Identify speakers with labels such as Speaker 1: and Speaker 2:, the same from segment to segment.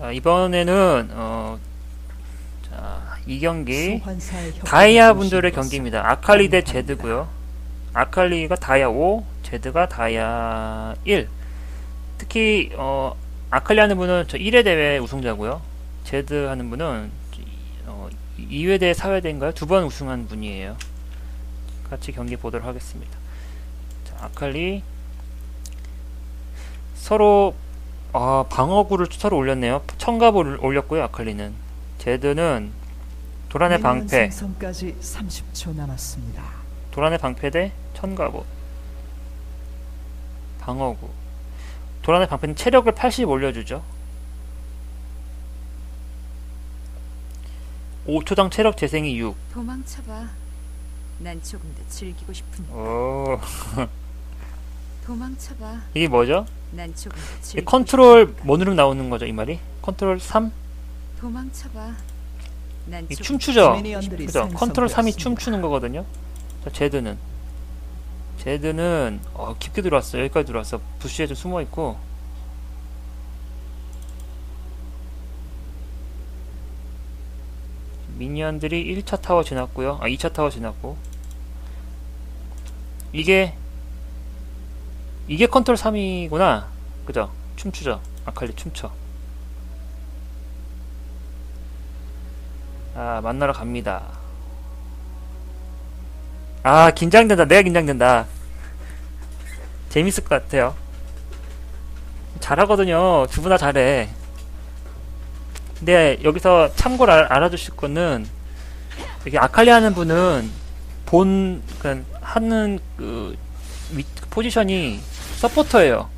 Speaker 1: 아, 이번에는 어, 자, 이 경기 다이아 분들의 경기입니다. 아칼리 대. 제드고요. 아칼리가 다이아 5, 제드가 다이아 1. 특히 어, 아칼리 하는 분은 저 1회 대회 우승자고요. 제드 하는 분은 어, 2회 대회 4회 대인가요? 두 번 우승한 분이에요. 같이 경기 보도록 하겠습니다. 자, 아칼리 서로 아, 방어구를 서로 올렸네요. 청갑을 올렸고요. 아칼리는 제드는 도란의 방패
Speaker 2: 생성까지 30초 남았습니다.
Speaker 1: 도란의 방패 대 천가보 방어구 도란의 방패는 체력을 80 올려주죠 5초당 체력 재생이 6
Speaker 3: 도망쳐봐. 난 조금 더 즐기고 싶으니.
Speaker 1: 오,
Speaker 3: 도망쳐봐.
Speaker 1: 이게 뭐죠?
Speaker 3: 난 조금 더
Speaker 1: 이게
Speaker 3: 즐기고
Speaker 1: 컨트롤 뭐 누르면 나오는 거죠 이 말이? 컨트롤 3?
Speaker 3: 싶- 도망쳐봐. 난
Speaker 1: 이
Speaker 3: 조금
Speaker 1: 춤추죠?
Speaker 2: 미니언들이
Speaker 1: 그죠? 컨트롤 3이
Speaker 2: 생성되었습니다.
Speaker 1: 춤추는 거거든요 자 제드는 제드는 어, 깊게 들어왔어 여기까지 들어왔어 부시에 좀 숨어 있고 미니언들이 1차 타워 지났고요 아 2차 타워 지났고 이게 이게 컨트롤 3이구나. 그죠? 춤추죠. 아칼리 춤춰. 아 만나러 갑니다. 아 긴장된다. 내가 긴장된다. 재밌을 것 같아요. 잘하거든요. 두분다 잘해. 근데 여기서 참고로 알, 알아주실 거는 여기 아칼리 하는 분은 본 그, 하는 그 위, 포지션이 서포터예요.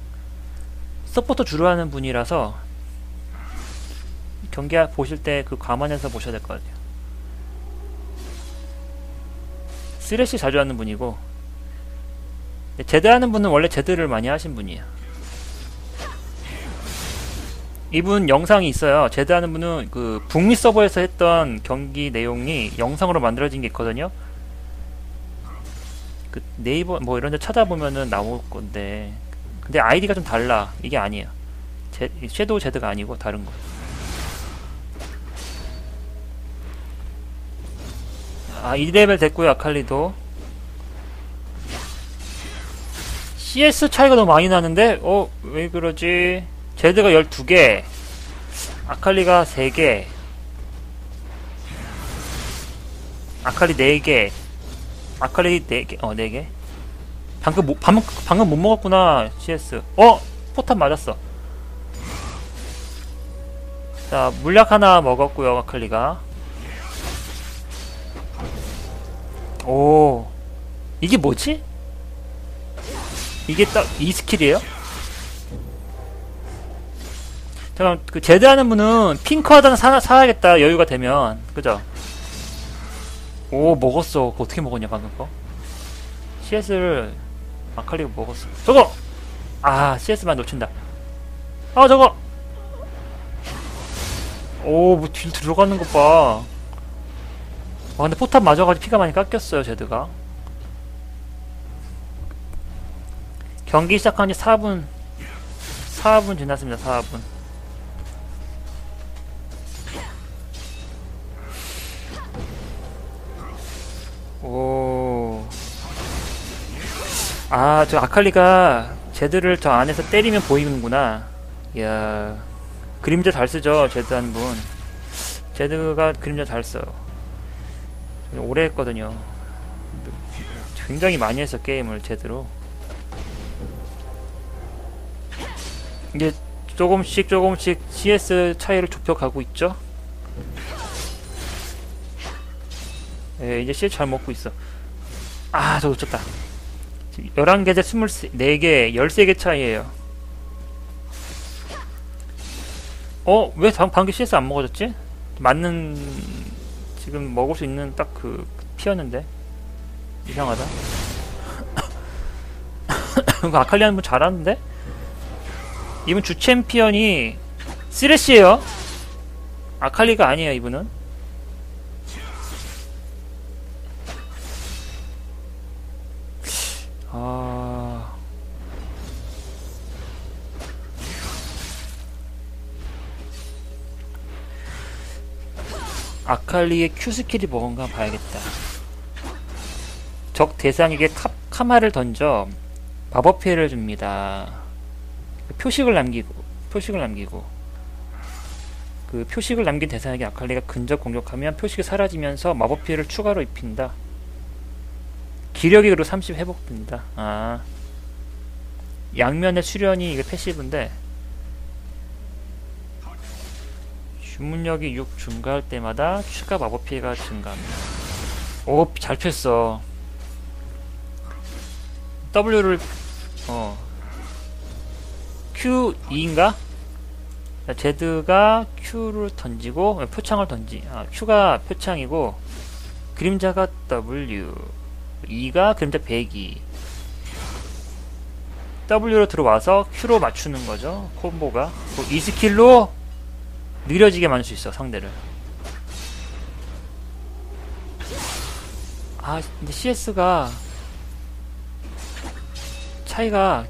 Speaker 1: 서포터 주로 하는 분이라서 경기 보실 때 그 감안해서 보셔야 될 것 같아요. 쓰레쉬 자주 하는 분이고 제드 하는 분은 원래 제드를 많이 하신 분이에요. 이분 영상이 있어요. 제드 하는 분은 그 북미 서버에서 했던 경기 내용이 영상으로 만들어진 게 있거든요 그 네이버 뭐 이런 데 찾아보면은 나올 건데. 근데 아이디가 좀 달라. 이게 아니에요. 제, 섀도우 제드가 아니고 다른 거. 아, 2레벨 됐고요, 아칼리도. CS 차이가 너무 많이 나는데? 어, 왜 그러지? 제드가 12개, 아칼리가 3개, 아칼리 4개, 아칼리 4개, 어, 4개. 방금, 못, 방금, 방금 못 먹었구나, CS. 어! 포탑 맞았어. 자, 물약 하나 먹었고요, 아칼리가. 오 이게 뭐지? 이게 딱 이 스킬이에요? 잠깐 그 제드하는 분은 핑크 하단 사, 사야겠다 여유가 되면 그죠? 오 먹었어 그거 어떻게 먹었냐 방금 거? CS를 아칼리가 먹었어 저거! 아 CS만 놓친다 아 저거! 오뭐 딜 들어가는 것봐 와 근데 포탑 맞아가지고 피가 많이 깎였어요 제드가 경기 시작한 지 4분 4분 지났습니다 4분 오. 아, 저 아칼리가 제드를 저 안에서 때리면 보이는구나. 이야. 그림자 잘 쓰죠, 제드 한 분. 제드가 그림자 잘 써요. 오래 했거든요. 굉장히 많이 했어 게임을 제대로. 이제 조금씩 조금씩 CS 차이를 좁혀가고 있죠. 예, 이제 CS 잘 먹고 있어. 아, 저 놓쳤다. 11개 대 24개, 13개 차이에요. 어, 왜 방, 방금 CS 안 먹어졌지? 맞는 지금 먹을 수 있는 딱 그 피였는데 이상하다. 아칼리 하는 분 잘하는데? 이분 주 챔피언이 쓰레쉬예요. 아칼리가 아니에요 이분은. 아칼리의 Q 스킬이 뭔가 봐야겠다. 적 대상에게 카, 카마를 던져 마법 피해를 줍니다. 표식을 남기고 표식을 남기고 그 표식을 남긴 대상에게 아칼리가 근접 공격하면 표식이 사라지면서 마법 피해를 추가로 입힌다. 기력이 그리고 30 회복된다. 아 양면의 수련이 이게 패시브인데 주문력이 6 증가할 때마다 추가 마법 피해가 증가합니다. 오, 잘 폈어. W를 어 Q2인가? 제드가 Q를 던지고 어, 표창을 던지. 아, Q가 표창이고 그림자가 W. 2가 그림자 배기. W로 들어와서 Q로 맞추는 거죠. 콤보가. 그이 스킬로 느려지게 만들 수 있어 상대를 아 근데 CS가 차이가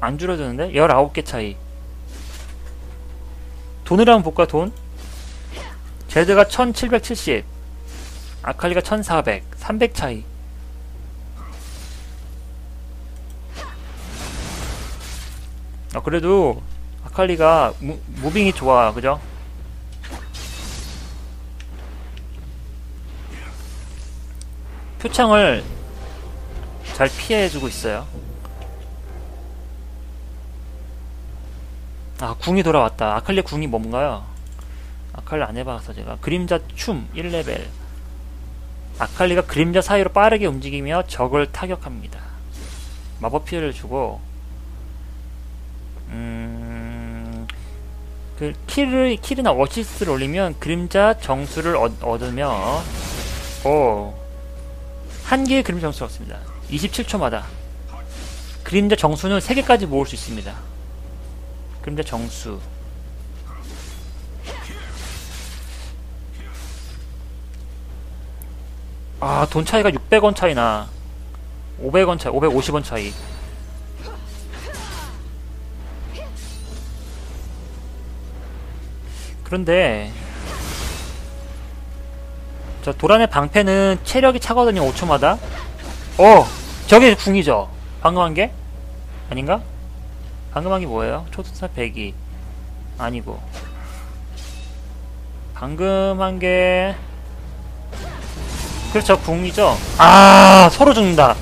Speaker 1: 안 줄어드는데? 19개 차이 돈을 한번 볼까 돈? 제드가 1770 아칼리가 1400 300 차이 아 그래도 아칼리가 무, 무빙이 좋아 그죠? 표창을 잘 피해주고 있어요. 아, 궁이 돌아왔다. 아칼리 궁이 뭔가요? 아칼리 안 해봐서 제가. 그림자 춤 1레벨. 아칼리가 그림자 사이로 빠르게 움직이며 적을 타격합니다. 마법 피해를 주고, 음, 그, 킬을, 킬이나 어시스트를 올리면 그림자 정수를 얻, 얻으며, 오, 한 개의 그림자 정수가 없습니다. 27초마다. 그림자 정수는 3개까지 모을 수 있습니다. 그림자 정수. 아, 돈 차이가 600원 차이나. 500원 차이, 550원 차이. 그런데, 저 도란의 방패는 체력이 차거든요 5초마다 어 저게 궁이죠 방금 한 게? 아닌가? 방금 한 게 뭐예요? 초토사 배기 아니고 방금 한 게 그렇죠 궁이죠 아 서로 죽는다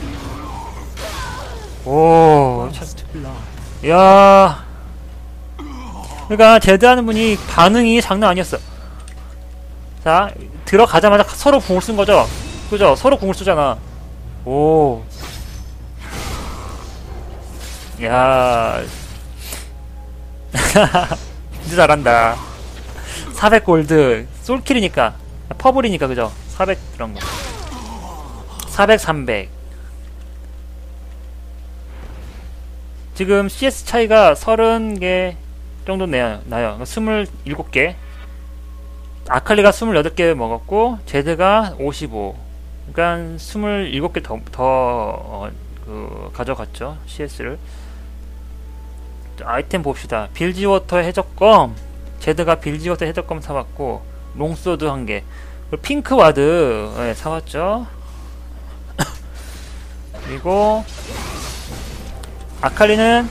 Speaker 1: 오. 야 그러니까 제드하는 분이 반응이 장난 아니었어 자 들어가자마자 서로 궁을 쓴 거죠 그죠 서로 궁을 쓰잖아 오 야. 진짜 잘한다. 400 골드. 솔킬이니까. 퍼블이니까, 그죠? 400 그런 거. 400, 300. 지금 CS 차이가 30개 정도 내요, 나요. 27개. 아칼리가 28개 먹었고, 제드가 55. 그러니까 27개 더, 더, 어, 그, 가져갔죠. CS를. 아이템 봅시다. 빌지워터 해적검. 제드가 빌지워터 해적검 사왔고, 롱소드 한 개. 그리고 핑크와드, 예, 사왔죠. 그리고, 아칼리는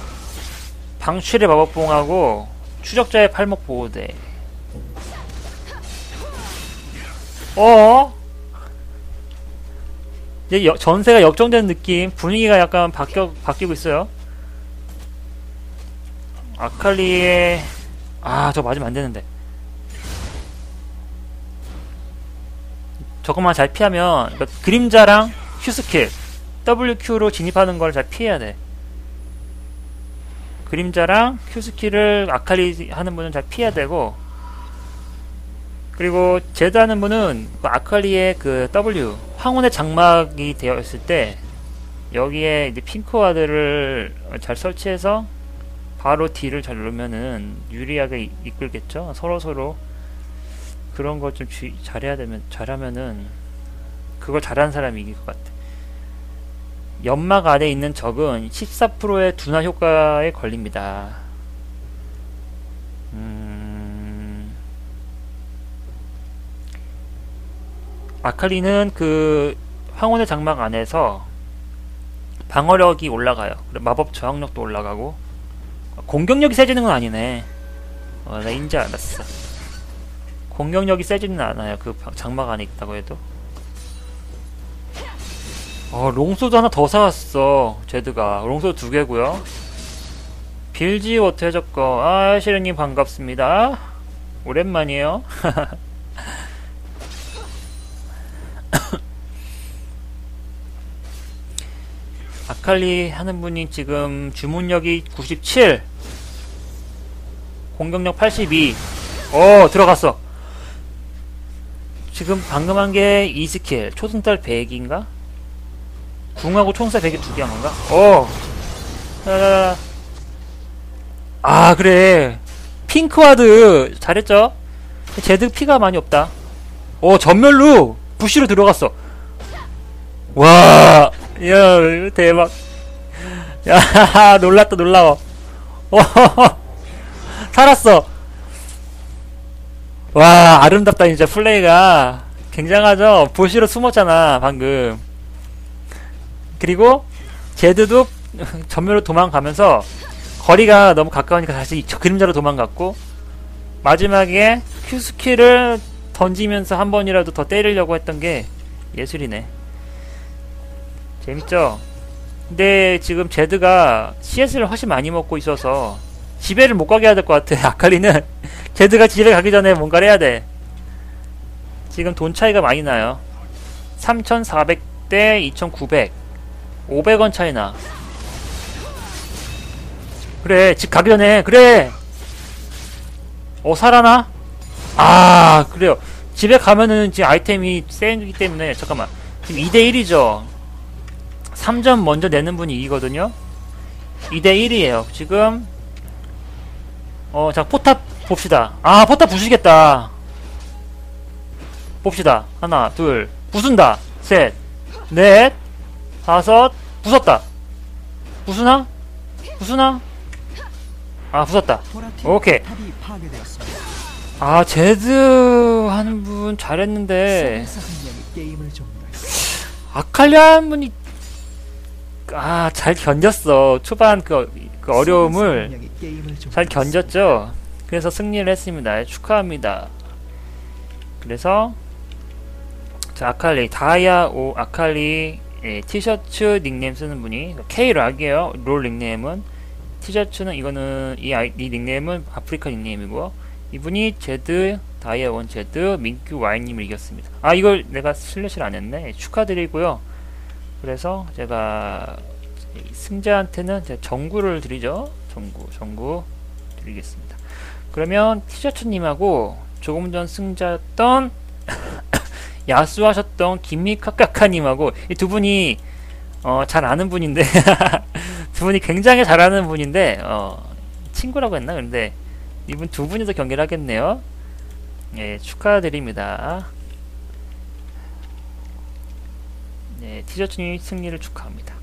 Speaker 1: 방출의 마법봉하고, 추적자의 팔목 보호대. 어? 이제 여- 전세가 역정되는 느낌, 분위기가 약간 바뀌어, 바뀌고 있어요. 아칼리의, 아, 저 맞으면 안 되는데. 저것만 잘 피하면, 그러니까 그림자랑 Q스킬, WQ로 진입하는 걸 잘 피해야 돼. 그림자랑 Q스킬을 아칼리 하는 분은 잘 피해야 되고, 그리고 제드 하는 분은 그 아칼리의 그 W 황혼의 장막이 되어 있을 때 여기에 이제 핑크와드를 잘 설치해서 바로 D를 잘 누르면은 유리하게 이- 이끌겠죠. 서로 서로 그런 거 좀 잘해야 되면 잘하면은 그걸 잘하는 사람이 이길 것 같아. 연막 안에 있는 적은 14%의 둔화 효과에 걸립니다. 아칼리는 그 황혼의 장막 안에서 방어력이 올라가요. 마법 저항력도 올라가고 공격력이 세지는 건 아니네. 어, 나 인지 알았어. 공격력이 세지는 않아요. 그 방- 장막 안에 있다고 해도. 어, 롱소드 하나 더 사왔어. 제드가. 롱소드 두 개고요. 빌지 워터 해적거. 아, 시르님 반갑습니다. 오랜만이에요. 아칼리 하는 분이 지금 주문력이 97, 공격력 82. 어, 들어갔어. 지금 방금 한 게 2스킬, 초승달 100인가? 궁하고 총사 100이 두개 한 건가? 어. 라라라. 아, 그래. 핑크와드 잘했죠? 제드 피가 많이 없다. 어, 전멸로 부시로 들어갔어. 와, 야, 이거 대박. 야, 놀랐다, 놀라워. 어, 살았어. 와, 아름답다, 진짜 플레이가. 굉장하죠? 부시로 숨었잖아, 방금. 그리고, 제드도 전멸로 도망가면서, 거리가 너무 가까우니까 다시 저 그림자로 도망갔고, 마지막에 큐 스킬을 던지면서 한 번이라도 더 때리려고 했던 게 예술이네. 재밌죠? 근데 지금 제드가 CS를 훨씬 많이 먹고 있어서 지배를 못 가게 해야 될 것 같아. 아칼리는 제드가 지배 가기 전에 뭔가를 해야 돼. 지금 돈 차이가 많이 나요. 3,400대 2,900. 500원 차이 나. 그래, 집 가기 전에, 그래! 어, 살아나? 아, 그래요. 집에 가면은 지금 아이템이 세기 때문에, 잠깐만. 지금 2대1이죠. 3점 먼저 내는 분이 이기거든요. 2대1이에요. 지금 어, 자, 포탑 봅시다. 아, 포탑 부수겠다. 봅시다. 하나, 둘, 부순다. 셋, 넷, 다섯, 부쉈다. 부수나? 부수나? 아, 부쉈다. 오케이. 아, 제드 하는 분 잘했는데.
Speaker 2: 세계사 한.
Speaker 1: 아칼리한 분이 아 잘 견뎠어. 초반 그, 그 어려움을 잘. 견뎠죠. 그래서 승리를 했습니다. 축하합니다. 그래서 자 아칼리 다이아 오 아칼리 예, 티셔츠 닉네임 쓰는 분이 K락이에요. 롤 닉네임은. 티셔츠는 이거는 이, 아이, 이 닉네임은 아프리카 닉네임이고요 이분이 제드 다이아 원 제드 민규 와인님을 이겼습니다. 아 이걸 내가 슬래시를 안 했네. 축하드리고요 그래서 제가 승자한테는 제가 정구를 드리죠. 정구 정구 드리겠습니다. 그러면 티셔츠님하고 조금 전 승자였던 야수하셨던 김미카카카님하고 이 두 분이 어, 잘 아는 분인데 두 분이 굉장히 잘 아는 분인데 어, 친구라고 했나? 근데 이분 두 분이서 경기를 하겠네요. 예 축하드립니다 네 티셔츠님 승리를 축하합니다